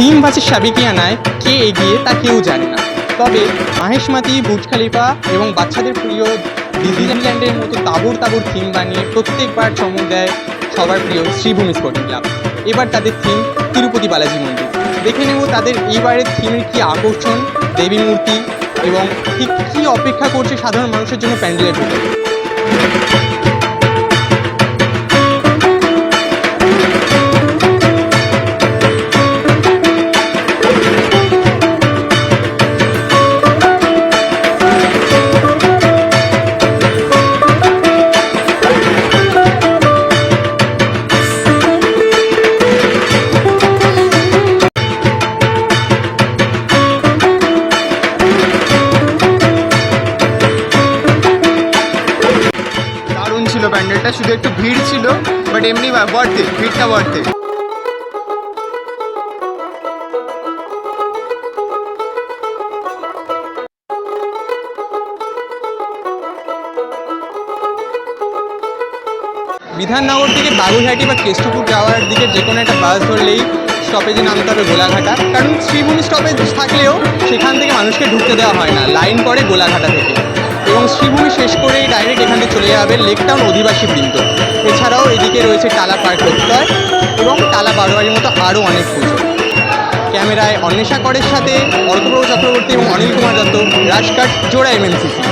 Theme versus সাবেকিয়ানায় কে এগিয়ে তা কেউ জানে না। তবে মাহেশমাতি বুর্জ খালিফা এবং বাচ্চাদের প্রিয় ডিজনিল্যান্ডের মতো তাবর তাবর থিম বানিয়ে প্রত্যেকবার চমক দেয় সবার প্রিয় শ্রীভূমি স্পোর্টিং ক্লাব। এবার তাদের থিম তিরুপতি বালাজি মন্দির। দেখে নেব তাদের এইবারের থিমের কী আকর্ষণ, দেবী মূর্তি এবং ঠিক কী অপেক্ষা করছে সাধারণ মানুষের জন্য প্যান্ডেলের ভিতরে। ছিল প্যান্ডেলটা, শুধু একটু ভিড় ছিল বাট এমনি বর্তে ভিড়টা বর্তে বিধাননগর থেকে বাগুইহাটি বা কেষ্টপুর যাওয়ার দিকে যে কোনো একটা বাস ধরলেই স্টপেজে নামতে হবে গোলাঘাটা। কারণ শ্রীভূমি স্টপেজ থাকলেও সেখান থেকে মানুষকে ঢুকতে দেওয়া হয় না লাইন পড়ে গোলাঘাটা থেকে। এবং শ্রীভূমি শেষ করেই ডাইরেক্ট এখান থেকে চলে যাবে লেকটাউন অধিবাসী বৃন্দ। এছাড়াও এদিকে রয়েছে টালা পার্ক প্রত্যয় এবং টালা বারোয়ারির মতো আরও অনেক পুজো। ক্যামেরায় অন্বেষা করের সাথে অর্কপ্রভ চক্রবর্তী এবং অনিল কুমার দত্ত, রাজকাট, জোড়া এমএনসিসি